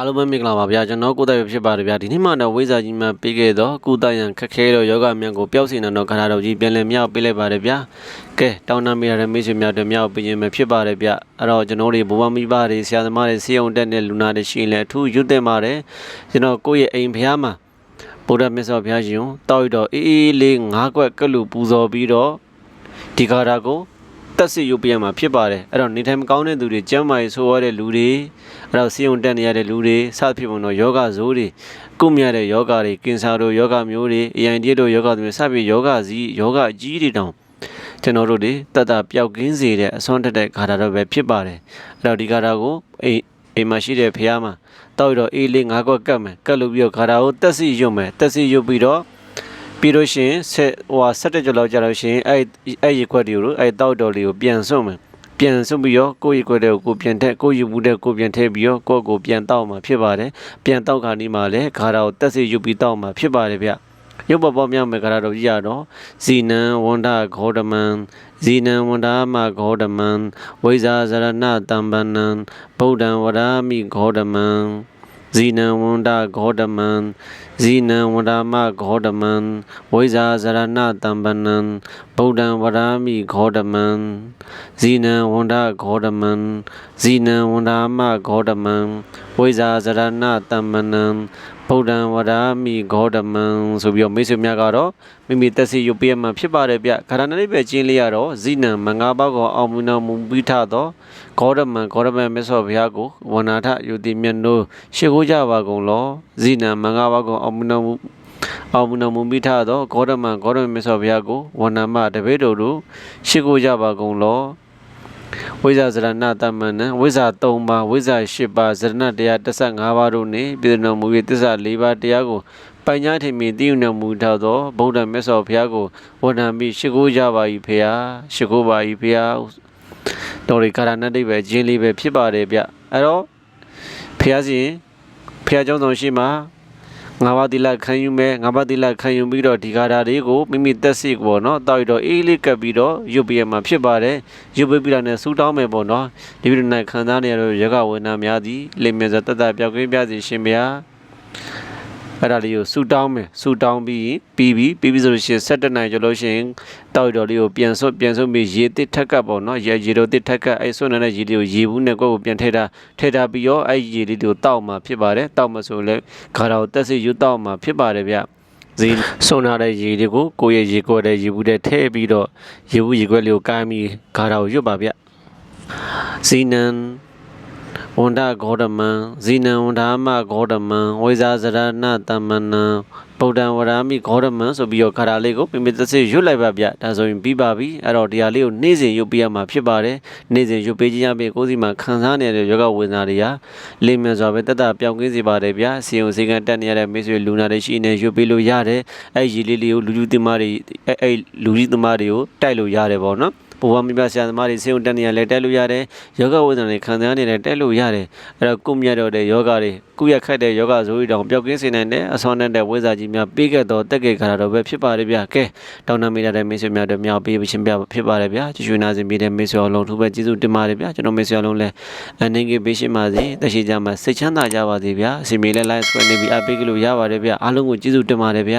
အားလုံးပဲမင်္ဂလာပါဗျာကျွန်တော်ကိုယ်တိုင်ဖြစ်ပါတယ်ဗျာဒီနေ့မှတော့ဝိဇာကြီးမှပေးခဲ့တော့ကုသရန်ခက်ခဲတော့ယောဂမြန်ကိုပျောက်စီနေတော့ခန္ဓာတော်ကြီးပြန်လည်မြောက်ပေးလိုက်ပါတယ်ဗျာကဲတောင်းတမိရတဲ့မိတ်ဆွေများတို့မြောက်ပေးခြင်းပဲဖြစ်ပါတယ်ဗျာအဲ့တော့ကျွန်တော်တို့ဘဝမိဘတွေဆရာသမားတွေဆေးရုံတက်တဲ့လူနာတွေရှိရင်လည်းအထူးရွတ်တင်ပါတယ်ကျွန်တော်ကိုယ့်ရဲ့အိမ်ဖျားမှာဗုဒ္ဓမြတ်စွာဘုရားရှင်တောက်ရတော့အေးအေးလေးငါးကွက်ကလူပူဇော်ပြီးတော့ဒီကာတာကို တက်စစ်ရုပ်ပြန်မှာဖြစ်ပါတယ်အဲ့တော့နေထိုင်မကောင်းတဲ့သူတွေကျမ်းမာရေးဆိုးရတဲ့လူတွေအဲ့တော့စီယုံတက်နေရတဲ့လူတွေစသဖြင့်ပေါ့နော်ယောဂဇိုးတွေကုမြရတဲ့ယောဂတွေကင်ဆာတို့ယောဂမျိုးတွေအရင်တည်းတို့ယောဂတွေစပြီးယောဂစည်းယောဂအကြီးတွေတောင်ကျွန်တော်တို့တွေတတ်တာပျောက်ကင်းစေတဲ့အစွမ်းတက်တဲ့ခါတာတော့ပဲဖြစ်ပါတယ်အဲ့တော့ဒီခါတာကိုအိမ်အိမ်မှာရှိတဲ့ဖះမှာတောက်ရတော့အေးလေးငါးကွက်ကတ်မယ်ကတ်လို့ပြီးတော့ခါတာကိုတက်စီရွတ်မယ်တက်စီရွတ်ပြီးတော့ ပြီးလို့ရှိရင်ဆက်ဟိုဟာဆက်တဲ့ကြော်လောက်ကြာလို့ရှိရင်အဲ့အဲ့ရေခွက်တွေကိုအဲ့တောက်တော်လေးကိုပြန်စွန့်မယ်ပြန်စွန့်ပြီးတော့ကိုယ့်ရေခွက်တွေကိုကိုပြန်ထက်ကိုယ့်ရေဘူးတဲ့ကိုပြန်ထည့်ပြီးတော့ကိုယ့်ကိုပြန်တောက်မှာဖြစ်ပါတယ်ပြန်တောက်ခါနီးမှာလည်းခါတာကိုတက်စီရွတ်ပြီးတောက်မှာဖြစ်ပါတယ်ဗျရုပ်ပေါ်ပေါ်မြောက်မယ်ခါတာတော့ကြည့်ရတော့ဇီနံဝန္ဒဂေါတမံဇီနံဝန္ဒမဂေါတမံဝိဇာဇရဏတံပန္နံဗုဒ္ဓံဝရာမိဂေါတမံဇီနံဝန္ဒဂေါတမံ ဇီနံဝန္ဒမဂေါတမံဝိဇာဇရဏတံပန္နံဗုဒ္ဓံဝရာမိဂေါတမံဇီနံဝန္ဒဂေါတမံဇီနံဝန္ဒမဂေါတမံဝိဇာဇရဏတံပန္နံဗုဒ္ဓံဝရာမိဂေါတမံဆိုပြီးတော့မိတ်ဆွေများကတော့မိမိတက်စီရုပ်ပြမှာဖြစ်ပါတယ်ဗျခန္ဓာနည်းပဲကျင်းလေးရတော့ဇိနံမငါးပါးကိုအောင်မူနာမူပြီးထတော့ဂေါတမံဂေါတမံမြတ်စွာဘုရားကိုဝန္နာထယုတိမြတ်နိုးရှ िख ိုးကြပါကုန်လောဇိနံမငါးပါးကိုအောင်မူနာမူအောင်မူနာမူပြီးထတော့ဂေါတမံဂေါတမံမြတ်စွာဘုရားကိုဝန္နာမတပိတ်တို့တို့ရှ िख ိုးကြပါကုန်လောဝိဇာဇရဏတမဏံဝိဇာ3ပါးဝိဇာ8ပါးဇရဏတရား15ပါးတို့နှင့်ပြည်တော်မူ၏သစ္စာ4ပါးတရားကိုပိုင်ညာထင်မြင်သိယူတော်မူထောက်သောဗုဒ္ဓမြတ်စွာဘုရားကိုဝန္ဒံပြီးရှိခိုးကြပါ၏ဖေဟာရှိခိုးပါ၏ဖေဟာတော်ရီကာရဏတိပဲဂျင်းလေးပဲဖြစ်ပါတယ်ဗျအဲ့တော့ဖေဟာရှင်ဖေဟာကျောင်းဆောင်ရှိမှာ ငါးပါးတိလခံယူမယ်ငါးပါးတိလခံယူပြီးတော့ဒီကာရာတွေကိုမိမိတက်စီပေါ့နော်တောက်ရတော့အေးလေးကပ်ပြီးတော့ရုပ်ပြရမှာဖြစ်ပါတယ်ရုပ်ပြပြီးတော့လည်းစူးတောင်းမယ်ပေါ့နော်ဒီဗီဒီယို၌ခံစားနေရတဲ့ယောဂဝေဒနာများသည်လိမ္မေဇတတပြောက်ကင်းပြစီရှင်ဗျာ အဲ့ဒါလေးကိုစူတောင်းမယ်စူတောင်းပြီးပြီးပြီးပြီးပြီးဆိုလို့ရှိရင်7နိုင်ကျော်လို့ရှိရင်တောက်ရတော်လေးကိုပြန်ဆွတ်ပြန်ဆွတ်ပြီးရေတစ်ထက်ကပ်ပေါ့နော်ရေရေတော်တစ်ထက်ကပ်အဲ့ဆွတ်နေတဲ့ရေလေးကိုရေဘူးနဲ့ကိုယ့်ကိုပြန်ထည့်တာထည့်တာပြီးရောအဲ့ရေလေးကိုတောက်မှာဖြစ်ပါတယ်တောက်မှာဆိုလည်းခါတော်တက်စီယူတောက်မှာဖြစ်ပါတယ်ဗျဇီဆွန်ထားတဲ့ရေတွေကိုကိုယ့်ရဲ့ရေခွက်တဲ့ရေဘူးတဲ့ထည့်ပြီးတော့ရေဘူးရေခွက်လေးကိုကိုင်းပြီးခါတော်ကိုရွတ်ပါဗျဇီနန် ဝန္ဒဂေါတမံဇီနံဝန္ဒာမဂေါတမံဝိဇာဇရဏတမနံဗုဒ္ဓံဝရမိဂေါတမံဆိုပြီးတော့ခါတာလေးကိုမိမိသက်စစ်ရွတ်လိုက်ပါဗျဒါဆိုရင်ပြီးပါပြီအဲ့တော့တရားလေးကိုနေ့စဉ်ရွတ်ပြရမှာဖြစ်ပါတယ်နေ့စဉ်ရွတ်ပေးခြင်းအပြင်ကိုယ်စီမှာခံစားနေတဲ့ယောဂဝေဒနာတွေဟာလိမ့်မြန်စွာပဲတက်တာပြောင်းကင်းစေပါတယ်ဗျစီယုံစေကန်တက်နေရတဲ့မိတ်ဆွေလူနာတွေရှိနေရွတ်ပေးလို့ရတယ်အဲ့ရည်လေးလေးကိုလူလူသမားတွေအဲ့အဲ့လူကြီးသမားတွေကိုတိုက်လို့ရတယ်ပေါ့နော် ဘဝမိဘဆရာသမားတွေဆေးုံတက်နေရလဲတက်လို့ရတယ်ယောဂဝေဒနာတွေခံစားနေတယ်တက်လို့ရတယ်အဲ့တော့ကုမြတ်တော့တဲ့ယောဂတွေကုရခတ်တဲ့ယောဂဇိုးရီတောင်ပျောက်ကင်းစေနိုင်တဲ့အဆွမ်းနဲ့တဲ့ဝိဇ္ဇာကြီးများပေးခဲ့တော့တက်ခဲ့ခါတော့ပဲဖြစ်ပါတယ်ဗျကဲတောင်းတမိတဲ့မိတ်ဆွေများတို့မြောက်ပေးခြင်းပြဖြစ်ပါတယ်ဗျကြွှေနာစင်ပြီးတဲ့မိတ်ဆွေအလုံးထူးပဲကျေးဇူးတင်ပါတယ်ဗျကျွန်တော်မိတ်ဆွေအလုံးလည်းအနေငယ်ပေးရှင်ပါစေတရှိကြမှာစိတ်ချမ်းသာကြပါစေဗျအစီမေလည်း live square နေပြီးအပေးကြလို့ရပါတယ်ဗျအားလုံးကိုကျေးဇူးတင်ပါတယ်ဗျ